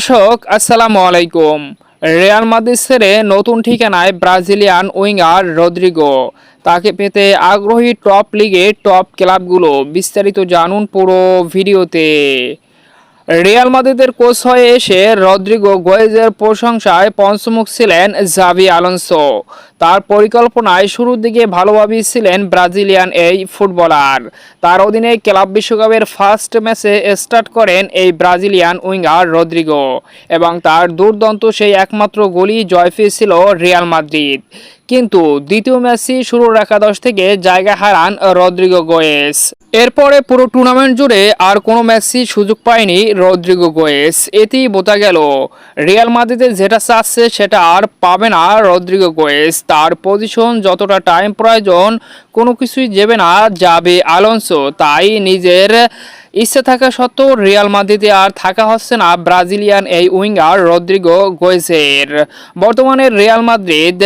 দর্শক, আসসালামু আলাইকুম। রিয়াল মাদ্রিদ ছেড়ে নতুন ঠিকানায় ব্রাজিলিয়ান উইঙ্গার রদ্রিগো। তাকে পেতে আগ্রহী টপ লিগের টপ ক্লাবগুলো বিস্তারিত জানুন পুরো ভিডিওতে। রিয়াল মাদ্রিদের কোচ হয়ে এসে রদ্রিগো গোয়েজের প্রশংসায় পঞ্চমুখ ছিলেন জাভি আলোনসো। তার পরিকল্পনায় শুরুর দিকে ভালোভাবেই ছিলেন ব্রাজিলিয়ান এই ফুটবলার। তার অধীনে ক্লাব বিশ্বকাপের ফার্স্ট ম্যাচে স্টার্ট করেন এই ব্রাজিলিয়ান উইঙ্গার রদ্রিগো এবং তার দুর্দান্ত সেই একমাত্র গোলই জয় পেয়েছিল রিয়াল মাদ্রিদ। কিন্তু দ্বিতীয় ম্যাচই শুরুর একাদশ থেকে জায়গা হারান রদ্রিগো গোয়েস এরপরে পুরো টুর্নামেন্ট জুড়ে আর কোনো ম্যাচই সুযোগ পায়নি রদ্রিগো গোয়েস। এতেই বোঝা গেল, রিয়াল মাদ্রিদে যেটা চাচ্ছে সেটা আর পাবে না রদ্রিগো গোয়েস। তার পজিশন যতটা টাইম প্রয়োজন, কোনো কিছুই যাবে না যাবে আলোনসো। তাই নিজের ইচ্ছে থাকা সত্ত্বেও রিয়াল মাদ্রিদে আর থাকা হচ্ছে না ব্রাজিলিয়ান এই উইঙ্গার রদ্রিগো গোয়েসের। বর্তমানে রিয়াল মাদ্রিদ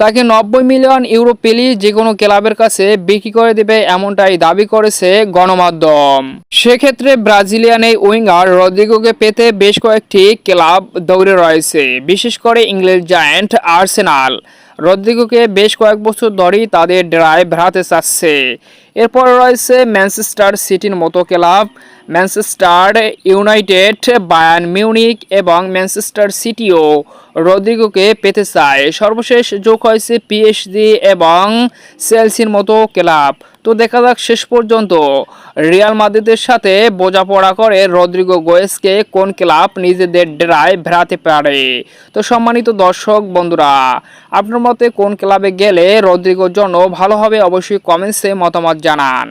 তাকে নব্বই মিলিয়ন ইউরো পেলি যে কোনো ক্লাবের কাছে বিক্রি করে দেবে এমনটাই দাবি করেছে গণমাধ্যম। সেক্ষেত্রে ব্রাজিলিয়ান এই উইঙ্গার রদ্রিগোকে পেতে বেশ কয়েকটি ক্লাব দৌড়ে রয়েছে, বিশেষ করে ইংল্যান্ড জায়ান্ট আর্সেনাল। রদ্রিগোকে বেশ কয়েক বছর ধরেই তাদের ড্রাইভ হারাতে চাচ্ছে। এরপর রয়েছে ম্যানচেস্টার সিটির মতো club, Manchester United Bayern Munich এবং ম্যানচেস্টার সিটিও রদ্রিগোকে পেতে চায়। সর্বশেষ যোগ হয়েছে পিএসজি এবং সেলসির মতো ক্লাব। তো দেখা যাক শেষ পর্যন্ত রিয়াল মাদ্রিদের সাথে বোঝাপড়া করে রদ্রিগো গোয়েসকে কোন ক্লাব নিজেদের ডেরায় ভেড়াতে পারে। তো সম্মানিত দর্শক, বন্ধুরা, আপনার মতে কোন ক্লাবে গেলে রদ্রিগোর জন্য ভালো হবে? অবশ্যই কমেন্টসে মতামত জানান।